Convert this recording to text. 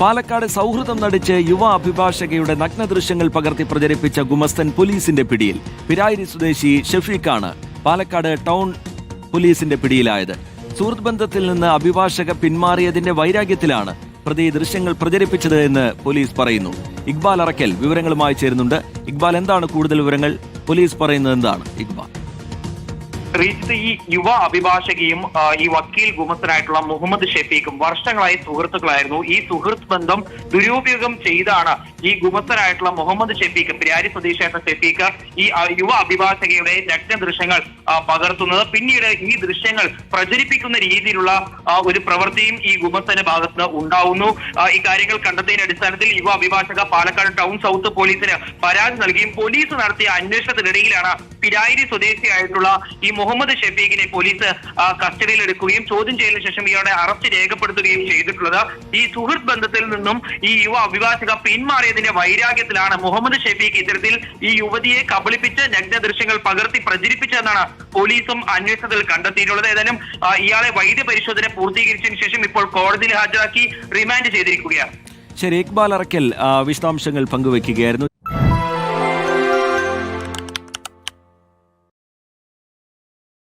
പാലക്കാട് സൗഹൃദം നടിച്ച് യുവ അഭിഭാഷകയുടെ നഗ്ന ദൃശ്യങ്ങൾ പകർത്തി പ്രചരിപ്പിച്ച ഗുമസ്തൻ പോലീസിന്റെ പിടിയിൽ. പിരായിരി സ്വദേശി ഷെഫീഖാണ് പാലക്കാട് ടൗൺ പോലീസിന്റെ പിടിയിലായത്. സുഹൃത്ത് ബന്ധത്തിൽ നിന്ന് അഭിഭാഷക പിന്മാറിയതിന്റെ വൈരാഗ്യത്തിലാണ് പ്രതി ദൃശ്യങ്ങൾ പ്രചരിപ്പിച്ചത് എന്ന് പോലീസ് പറയുന്നു. ഇക്ബാൽ അറക്കൽ വിവരങ്ങളുമായി ചേരുന്നുണ്ട്. ഇക്ബാൽ എന്താണ് കൂടുതൽ വിവരങ്ങൾ? പോലീസ് പറയുന്നത് എന്താണ്? ഇക്ബാൽ. റീജിത്ത് ഈ യുവ അഭിഭാഷകയും ഈ വക്കീൽ ഗുമസ്തനായിട്ടുള്ള മുഹമ്മദ് ഷെഫീഖും വർഷങ്ങളായി സുഹൃത്തുക്കളായിരുന്നു. ഈ സുഹൃത്ത് ബന്ധം ദുരുപയോഗം ചെയ്താണ്. ഈ ഗുമസ്തരായിട്ടുള്ള മുഹമ്മദ് ഷെഫീഖ് പിരാരി സ്വദേശിയായിട്ടുള്ള ഷെഫീഖ് ഈ യുവ അഭിഭാഷകയുടെ നഗ്ന ദൃശ്യങ്ങൾ പകർത്തുന്നത്. പിന്നീട് ഈ ദൃശ്യങ്ങൾ പ്രചരിപ്പിക്കുന്ന രീതിയിലുള്ള ഒരു പ്രവൃത്തിയും ഈ ഗുമസ്തന്റെ ഭാഗത്ത് ഉണ്ടാവുന്നു. ഇക്കാര്യങ്ങൾ കണ്ടെത്തിയതിന്റെ അടിസ്ഥാനത്തിൽ യുവ അഭിഭാഷക പാലക്കാട് ടൗൺ സൗത്ത് പോലീസിന് പരാതി നൽകിയും പോലീസ് നടത്തിയ അന്വേഷണത്തിനിടയിലാണ് പിരായിരി സ്വദേശിയായിട്ടുള്ള ഈ മുഹമ്മദ് ഷെഫീഖിനെ പോലീസ് കസ്റ്റഡിയിൽ എടുക്കുകയും ചോദ്യം ചെയ്തതിനു ശേഷം ഇയാളെ അറസ്റ്റ് രേഖപ്പെടുത്തുകയും ചെയ്തിട്ടുള്ളത്. ഈ സുഹൃത്ത് ബന്ധത്തിൽ നിന്നും ഈ യുവ അഭിഭാഷക പിന്മാറിയതിന്റെ വൈരാഗ്യത്തിലാണ് മുഹമ്മദ് ഷെഫീഖ് ഇത്തരത്തിൽ ഈ യുവതിയെ കബളിപ്പിച്ച് നഗ്ന ദൃശ്യങ്ങൾ പകർത്തി പ്രചരിപ്പിച്ചതെന്നാണ് പോലീസും അന്വേഷണത്തിൽ കണ്ടെത്തിയിട്ടുള്ളത്. ഏതായാലും ഇയാളെ വൈദ്യപരിശോധന പൂർത്തീകരിച്ചതിന് ശേഷം ഇപ്പോൾ കോടതിയിൽ ഹാജരാക്കി റിമാൻഡ് ചെയ്തിരിക്കുകയാണ്. ശരി ഇക്ബാൽ അറക്കൽ വിശദാംശങ്ങൾ പങ്കുവെക്കുകയായിരുന്നു